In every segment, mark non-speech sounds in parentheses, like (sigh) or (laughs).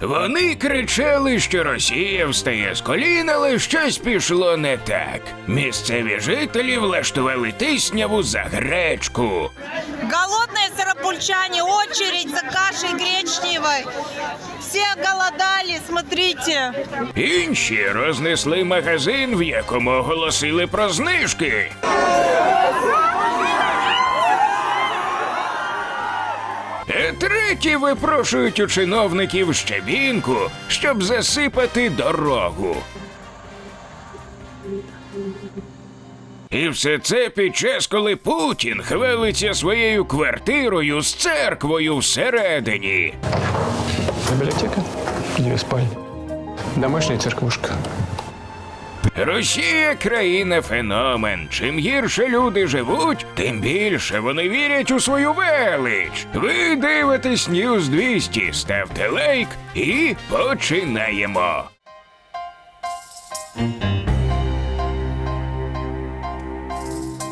Вони кричали, що Росія встає з колін, але щось пішло не так. Місцеві жителі влаштували тисняву за гречку. Голодные сыропульчане, очередь за кашей гречневой. Все голодали, смотрите. Інші рознесли магазин, в якому оголосили про знижки. Треті випрошують у чиновників щебінку, щоб засипати дорогу. І все це під час, коли Путін хвалиться своєю квартирою з церквою всередині. Библиотека, две спальни. Домашняя церквушка. Росія країна феномен. Чим гірше люди живуть, тим більше вони вірять у свою велич. Ви дивитесь News 200, ставте лайк і починаємо.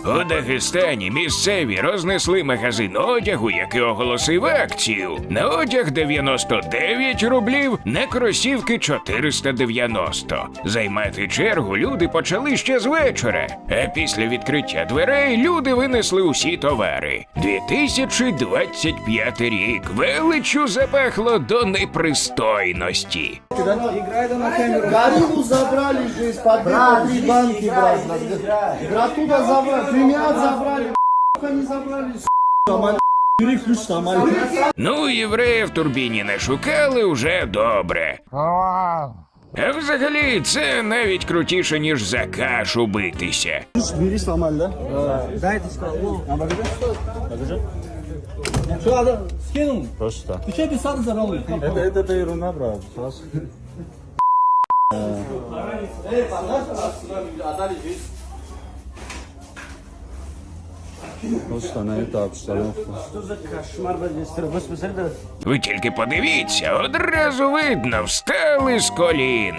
У Дагестані місцеві рознесли магазин одягу, який оголосив акцію. На одяг 99 рублів, на кросівки 490. Займати чергу люди почали ще з вечора. А після відкриття дверей люди винесли усі товари. 2025 рік величу запахло до непристойності. Гориллу забрали же из-под банки, брат. Оттуда забрали, премиат забрали, они забрали, Бери ключ там, Ну, євреїв в турбіні не шукали уже добре. А взагалі, це навіть крутіше, ніж за кашу битися. Бери сломали, да? Да, это сказал. А покажи. Покажи. Что, надо? скинул? Просто. Ты что писал за роллы? Это, это, это ерунда, брат. Сейчас. Просто на эту обстановку. Кошмар, блядь, вы посмотри, да? Ви тільки подивіться, одразу видно, встали з колін.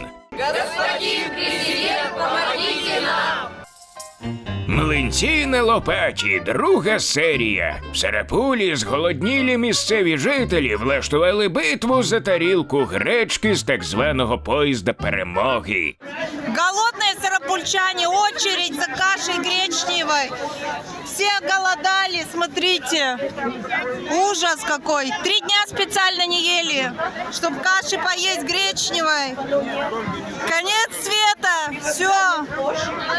Млинці на лопаті, друга серія. В Сарапулі зголоднілі місцеві жителі влаштували битву за тарілку гречки з так званого поїзда перемоги. Голодные сыропульчане, очередь за кашей гречневой. Все голодали, смотрите. Ужас какой. Три дня специально не ели, чтобы каши поесть гречневой. Конец света. Все.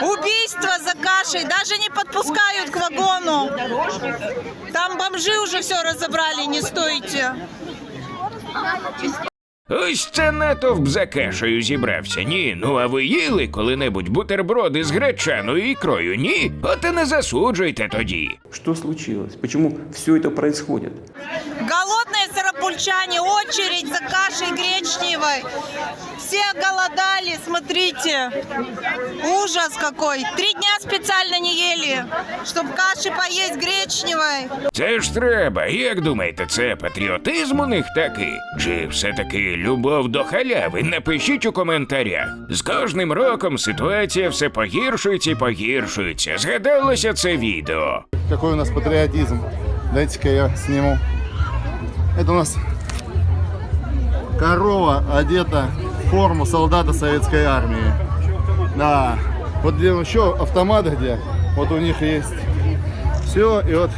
Убийство за кашей. Даже не подпускают к вагону. Там бомжи уже все разобрали, не стойте. Ось це натовп за кешею зібрався. Ні, ну а ви їли коли-небудь бутерброди з гречаною ікрою? Ні? От і не засуджуйте тоді. Що случилось? Почему все это происходит? Голодные сыропульчане, очередь за кашей гречневой. Все голодали, смотрите. Ужас какой. Три дня специально не ели, чтобы каши поесть гречневой. Це ж треба. Як думаєте, це патріотизм у них такий? Чи все-таки любов до халяви? Напишіть у коментарях. З кожним роком ситуація все погіршується і погіршується. Згадалося це відео. какой у нас патриотизм. Дайте-ка я сниму. Это у нас корова одета в форму солдата советской армии. Да. Вот где еще автомат где, вот у них есть. Все, и вот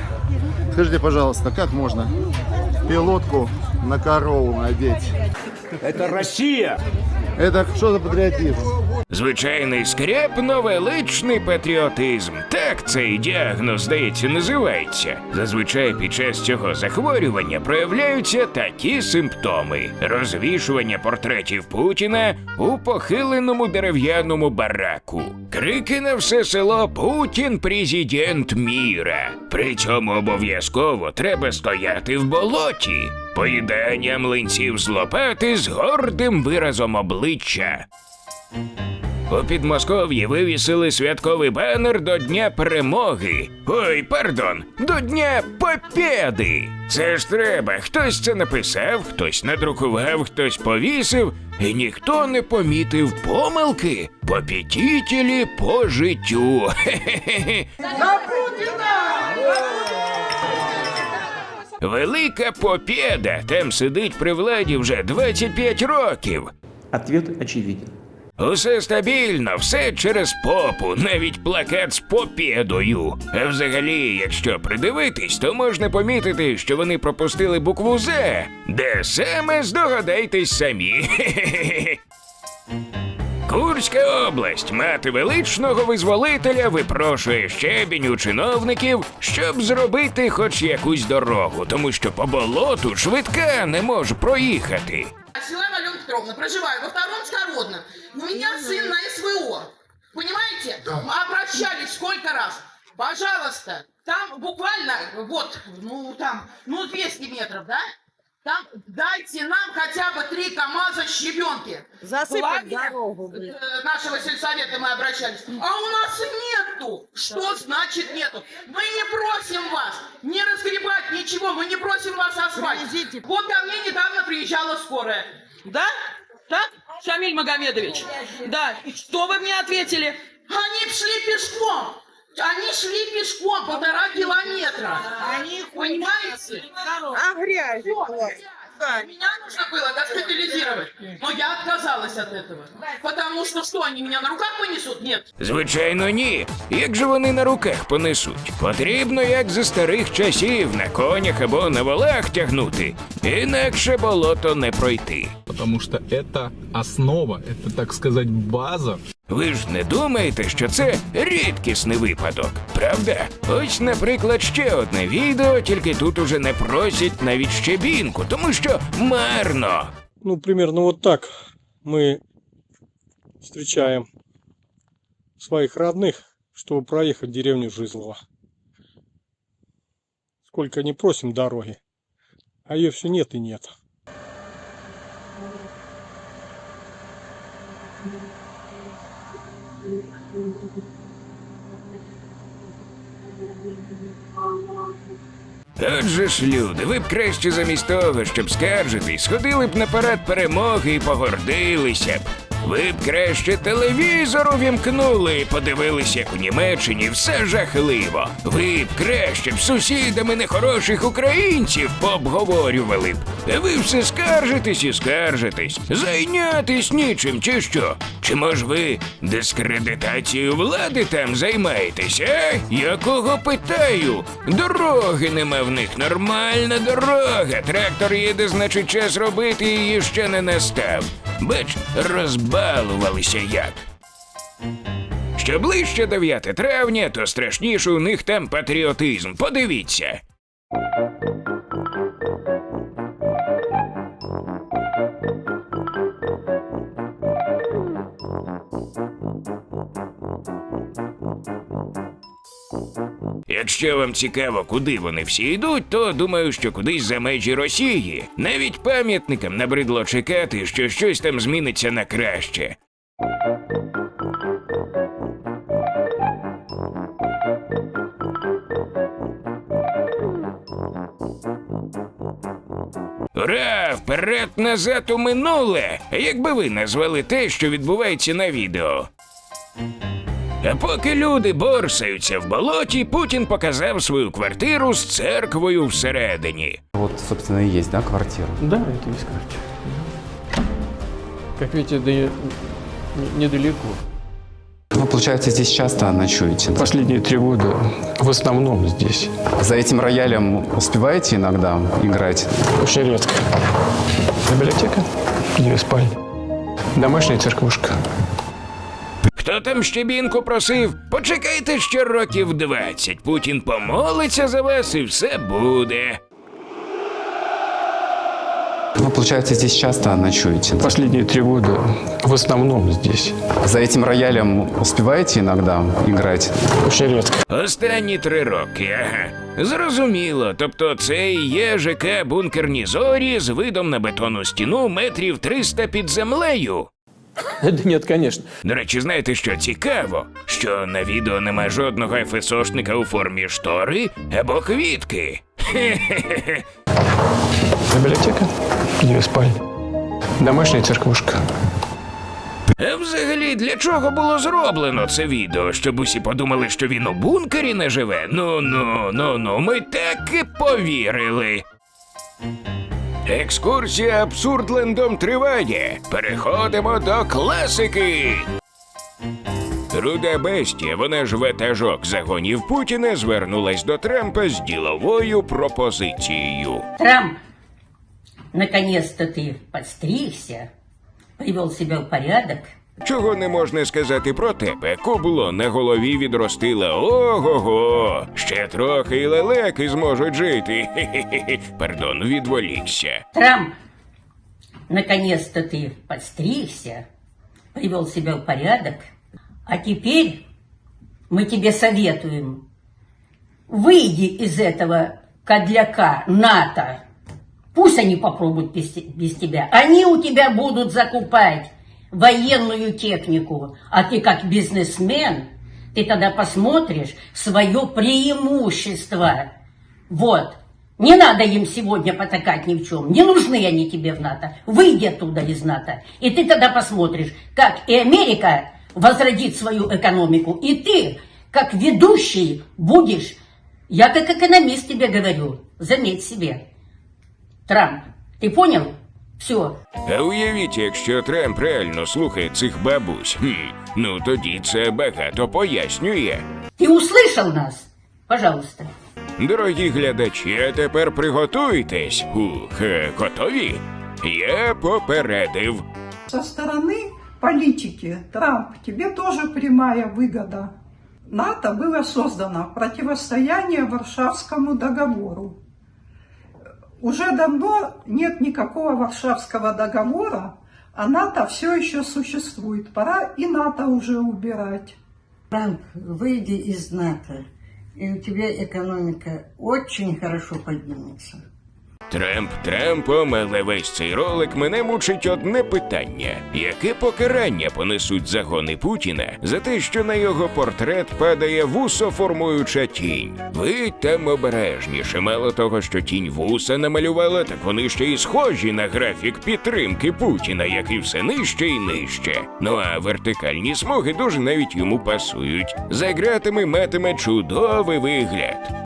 скажите, пожалуйста, как можно пилотку на корову надеть? Это Россия! Это что за патриотизм? Звичайний скрепно величний патріотизм. Так цей діагноз, здається, називається. Зазвичай під час цього захворювання проявляються такі симптоми: розвішування портретів Путіна у похиленому дерев'яному бараку, крики на все село Путін президент міра. При цьому обов'язково треба стояти в болоті. Поїдання млинців з лопати з гордим виразом обличчя. У Підмосков'ї вивісили святковий банер до Дня перемоги. Ой, пардон, до Дня Побєди. Це ж треба. Хтось це написав, хтось надрукував, хтось повісив, і ніхто не помітив помилки. Попітітелі по життю. Хе-хе-хе. Велика Попєда там сидить при владі вже 25 років. Ответ очевиден. Усе стабільно, все через попу, навіть плакат з попєдою. А взагалі, якщо придивитись, то можна помітити, що вони пропустили букву З, де саме здогадайтесь самі. (laughs) Курська область, мати величного визволителя, випрошує щебінь у чиновників, щоб зробити хоч якусь дорогу, тому що по болоту швидка не може проїхати. Силана Алена Петровна, проживаю во втором Скородном. У меня сын на СВО. Понимаете? Мы обращались сколько раз. Пожалуйста, там буквально, вот, ну там, ну 200 метров, да? Там дайте нам хотя бы три КАМАЗа щебенки. Засыпать дорогу, э, нашего сельсовета мы обращались. А у нас нету. Что значит нету? Мы не просим вас не разгребать ничего, мы не просим вас асфальт. Вот ко мне недавно приезжала скорая. Да? Так, Шамиль Магомедович? Да. Что вы мне ответили? Они шли пешком. Они шли пешком полтора километра. Они понимаете? А грязь? Меня нужно было госпитализировать, но я отказалась от этого. Потому что что, они меня на руках понесут? Нет. Звичайно, ні. Як же вони на руках понесуть? Потрібно, як за старих часів, на конях або на волах тягнути. Інакше болото не пройти. потому что это основа, это, так сказать, база. Ви ж не думаєте, що це рідкісний випадок, правда? Ось, наприклад, ще одне відео, тільки тут уже не просять навіть щебінку, тому що марно. Ну, примерно вот так мы встречаем своих родных, чтобы проехать в деревню Жизлово. Сколько не просим дороги, а ее все нет и нет. Отже ж, люди, ви б краще замість того, щоб скаржитись, сходили б на парад перемоги і погордилися б. Ви б краще телевізор увімкнули і подивилися, як у Німеччині все жахливо. Ви б краще б сусідами нехороших українців пообговорювали б. Ви все скаржитесь і скаржитесь. Зайнятись нічим чи що? Чи може ви дискредитацією влади там займаєтесь? Якого питаю? Дороги нема в них, нормальна дорога. Трактор їде, значить, час робити її ще не настав. Бач, розбалувалися як. Що ближче 9 травня, то страшніше у них там патріотизм. Подивіться. Якщо вам цікаво, куди вони всі йдуть, то думаю, що кудись за межі Росії. Навіть пам'ятникам набридло чекати, що щось там зміниться на краще. Ура! Вперед назад у минуле! Як би ви назвали те, що відбувається на відео? А поки люди борсаються в болоті, Путін показав свою квартиру з церквою всередині. Вот, собственно, и есть, да, квартира? Да, это есть квартира. Как видите, да и недалеко. Ну, получается, здесь часто ночуете. да? Последние три года в основном здесь. За этим роялем успеваете иногда играть? Очень редко. Библиотека, две спальни. Домашняя церквушка. Хто там щебінку просив? Почекайте ще років 20. Путін помолиться за вас і все буде. Ну, получается, здесь часто ночуете. да? Последние три года в основном здесь. За этим роялем успеваете иногда играть? Очень редко. Останні три роки, ага. Зрозуміло. Тобто це і є ЖК бункерні зорі з видом на бетонну стіну метрів 300 під землею. (laughs) Да нет, конечно. До речі, знаєте, що цікаво? Що на відео нема жодного ФСОшника у формі штори або квітки. Хе-хе-хе. Библиотека, две спальни. Домашняя церквушка. А взагалі, для чого було зроблено це відео? Щоб усі подумали, що він у бункері не живе? Ну ну ну ну, ми так і повірили. Екскурсія абсурдлендом триває. Переходимо до класики. Руда бестія, вона ж ветажок загонів Путіна, звернулась до Трампа з діловою пропозицією. Трамп, наконец-то ти подстригся, привел себе в порядок. Чого не можна сказати про тебе? Кубло на голові відростило. Ого-го! Ще трохи і лелеки зможуть жити. Хе-хе-хе. Пардон, відволікся. Трамп, наконец-то ты подстригся, привел себя в порядок. А теперь мы тебе советуем, выйди из этого кадляка НАТО. Пусть они попробуют без, те- без тебя. Они у тебя будут закупать военную технику. А ты как бизнесмен, ты тогда посмотришь свое преимущество. Вот. Не надо им сегодня потакать ни в чем. Не нужны они тебе в НАТО. Выйди оттуда из НАТО. И ты тогда посмотришь, как и Америка возродит свою экономику. И ты, как ведущий, будешь, я как экономист тебе говорю, заметь себе. Трамп, ты понял? Все. А уявіть, якщо Трамп реально слухає цих бабусь. Хм, ну тоді це багато пояснює. Ты услышал нас? Пожалуйста. Дорогі глядачі, а тепер приготуйтесь. Ух, е, готові? Я попередив. Со стороны политики, Трамп, тебе тоже прямая выгода. НАТО было создано в противостояние Варшавскому договору. Уже давно нет никакого Варшавского договора, а НАТО все еще существует. Пора и НАТО уже убирать. Трамп, выйди из НАТО, и у тебя экономика очень хорошо поднимется. Трамп Трампом, але весь цей ролик мене мучить одне питання: яке покарання понесуть загони Путіна за те, що на його портрет падає вусоформуюча тінь? Ви там обережніше. Мало того, що тінь вуса намалювала, так вони ще й схожі на графік підтримки Путіна, який все нижче і нижче. Ну а вертикальні смуги дуже навіть йому пасують. За ґратами матиме чудовий вигляд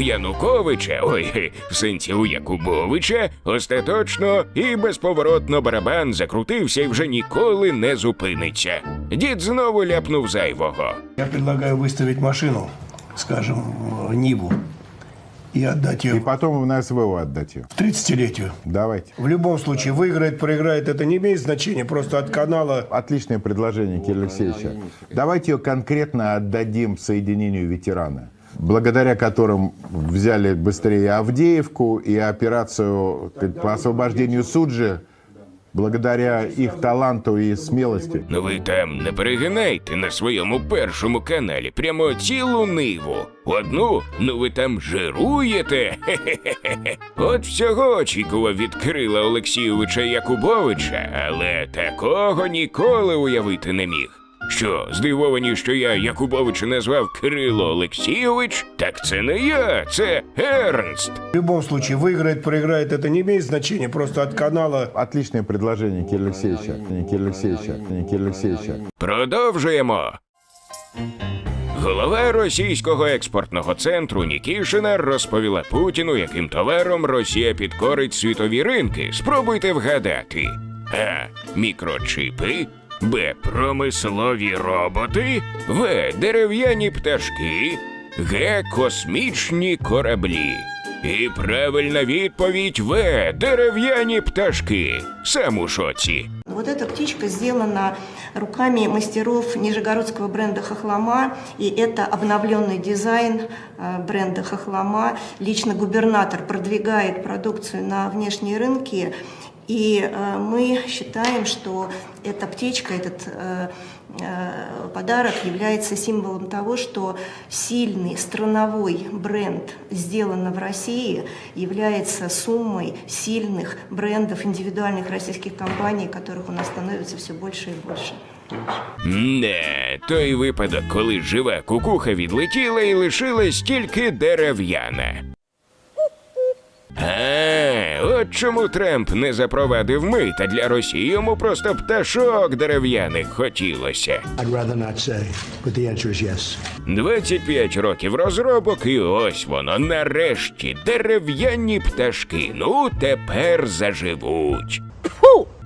У Януковича, ой, в сенсі у Якубовича, остаточно і безповоротно барабан закрутився і вже ніколи не зупиниться. Дід знову ляпнув зайвого. Я предлагаю выставить машину, скажем, Ниву, и отдать ее потом на СВО отдать ее. в 30-летию. Давайте. В любом случае, выиграет, проиграет, это не имеет значения, просто от канала Отличное предложение, Кирилл Алексеевича. Давайте ее конкретно отдадим соединению ветерана, благодаря которым взяли быстрее Авдеевку и операцию по освобождению Суджи, благодаря их таланту и смелости. Ну ви там не перегинайте на своєму першому каналі прямо цілу ниву. Одну, ну ви там жируєте. Хе-хе-хе. (laughs) От всього очікував від Кирила Олексійовича Якубовича, але такого ніколи уявити не міг. Що, здивовані, що я Якубовича назвав Кирило Олексійович? Так це не я, це Ернст. В любом случае, выиграет, проиграет, это не имеет значения, просто от канала Отличное предложение, Кирилл Алексеевича. Кирилл Алексеевича. Кирилл Алексеевича. Продовжуємо. Голова російського експортного центру Нікішина розповіла Путіну, яким товаром Росія підкорить світові ринки. Спробуйте вгадати. А. Мікрочипи. Б. Промислові роботи. В. Дерев'яні пташки. Г. Космічні кораблі. І правильна відповідь В. Дерев'яні пташки. Сам у шоці. Вот эта птичка сделана руками мастеров нижегородского бренда «Хохлома», и это обновленный дизайн э, бренда «Хохлома». Лично губернатор продвигает продукцию на внешние рынки, и э, мы считаем, что эта птичка, этот э, э, подарок является символом того, что сильный страновой бренд «Сделано в России» является суммой сильных брендов индивидуальных российских компаний, которых у нас становится все больше и больше. Не, той випадок, коли жива кукуха відлетіла і лишилась тільки дерев'яна. А, от чому Трамп не запровадив мита для Росії, йому просто пташок дерев'яних хотілося. Say, yes. 25 років розробок, і ось воно нарешті дерев'яні пташки. Ну тепер заживуть.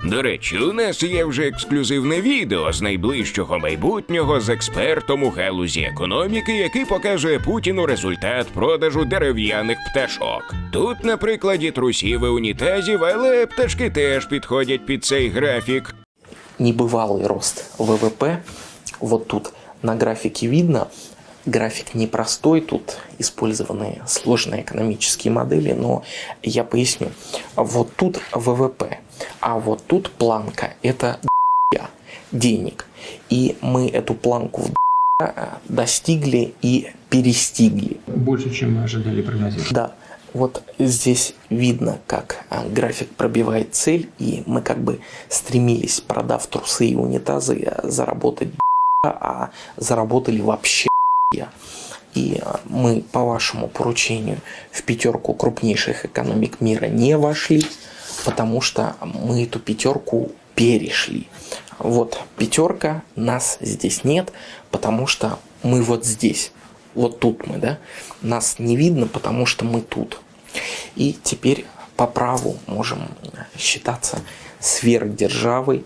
До речі, у нас є вже ексклюзивне відео з найближчого майбутнього з експертом у галузі економіки, який показує Путіну результат продажу дерев'яних пташок. Тут на прикладі трусів унітазів, але пташки теж підходять під цей графік. небывалый рост ВВП. Вот тут на графике видно, график непростой, тут использованы сложные экономические модели, но я поясню. Вот тут ВВП, а вот тут планка – это денег. И мы эту планку в д***я достигли и перестигли. Больше, чем мы ожидали прогнозировать. Да, вот здесь видно, как а, график пробивает цель, и мы как бы стремились, продав трусы и унитазы, а, заработать а заработали вообще и а, мы по вашему поручению в пятерку крупнейших экономик мира не вошли, потому что мы эту пятерку перешли. Вот пятерка, нас здесь нет, потому что мы вот здесь. Вот тут мы, да? Нас не видно, потому что мы тут. И теперь по праву можем считаться сверхдержавой.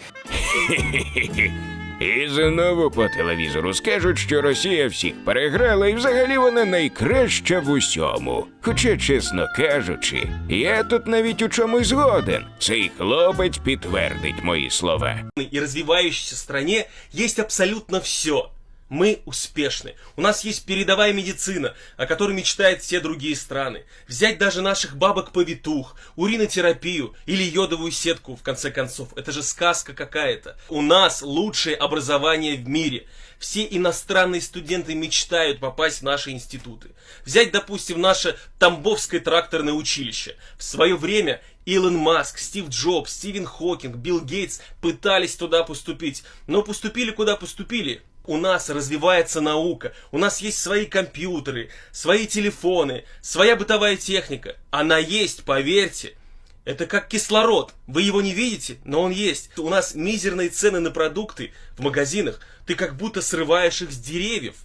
(laughs) І знову по телевізору скажуть, що Росія всіх переграла і взагалі вона найкраща в усьому. Хоча, чесно кажучи, я тут навіть у чомусь згоден. Цей хлопець підтвердить мої слова. и развивающейся стране есть абсолютно все. Мы успешны. У нас есть передовая медицина, о которой мечтают все другие страны. Взять даже наших бабок-повитух, уринотерапию или йодовую сетку, в конце концов. Это же сказка какая-то. У нас лучшее образование в мире. Все иностранные студенты мечтают попасть в наши институты. Взять, допустим, наше Тамбовское тракторное училище. В свое время Илон Маск, Стив Джобс, Стивен Хокинг, Билл Гейтс пытались туда поступить. Но поступили куда поступили. У нас развивается наука, у нас есть свои компьютеры, свои телефоны, своя бытовая техника. Она есть, поверьте. Это как кислород. Вы его не видите, но он есть. У нас мизерные цены на продукты в магазинах. Ты как будто срываешь их с деревьев.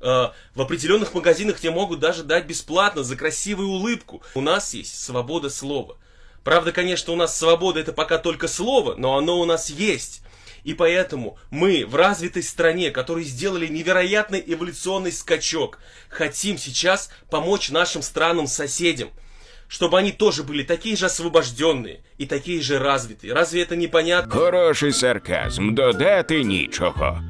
Э, В определенных магазинах тебе могут даже дать бесплатно за красивую улыбку. У нас есть свобода слова. Правда, конечно, у нас свобода это пока только слово, но оно у нас есть. И поэтому мы в развитой стране, которые сделали невероятный эволюционный скачок, хотим сейчас помочь нашим странам-соседям, чтобы они тоже были такие же освобожденные и такие же развитые. Разве это непонятно? Хороший сарказм, додати нічого.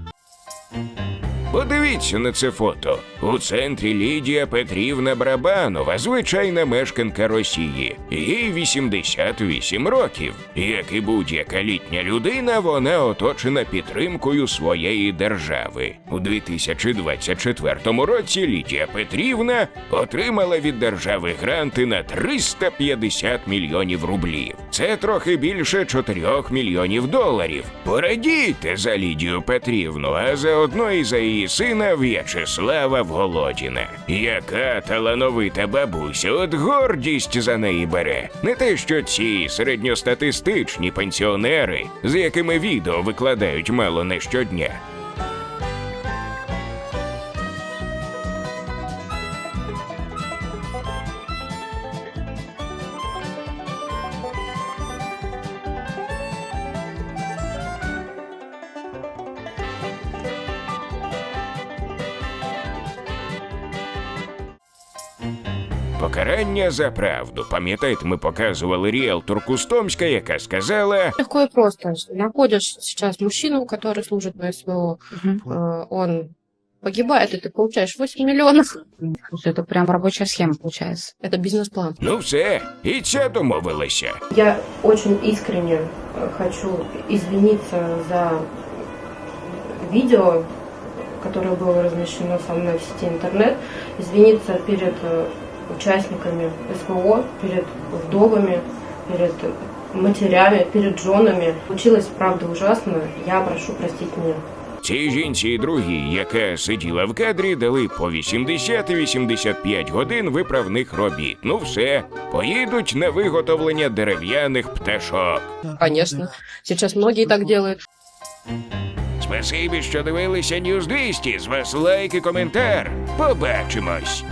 Подивіться на це фото. У центрі Лідія Петрівна Брабанова, звичайна мешканка Росії. Їй 88 років. Як і будь-яка літня людина, вона оточена підтримкою своєї держави. У 2024 році Лідія Петрівна отримала від держави гранти на 350 мільйонів рублів. Це трохи більше 4 мільйонів доларів. Порадійте за Лідію Петрівну, а заодно і за її сина В'ячеслава Володіна. Яка талановита бабуся, от гордість за неї бере. Не те, що ці середньостатистичні пенсіонери, з якими відео викладають мало не щодня. Покарання за правду. Пам'ятаєте, ми показували ріелторку з Томська, яка сказала. Легко и просто. Находишь сейчас мужчину, который служит на СВО, э, он погибает, и ты получаешь 8 миллионов. Это прям рабочая схема получается. Это бизнес-план. Ну все, і ця домовилася. Я очень искренне э, хочу извиниться за видео, которое было размещено со мной в сети интернет, извиниться перед э, участниками СВО, перед вдовами, перед матерями, перед женами. Получилось, правда, ужасно. Я прошу простить меня. Цій жінці і другій, яка сиділа в кадрі, дали по 80-85 годин виправних робіт. Ну все, поїдуть на виготовлення дерев'яних пташок. Конечно. Сейчас многие так делают. Спасибі, що дивилися News 200. З вас лайк і коментар. Побачимось.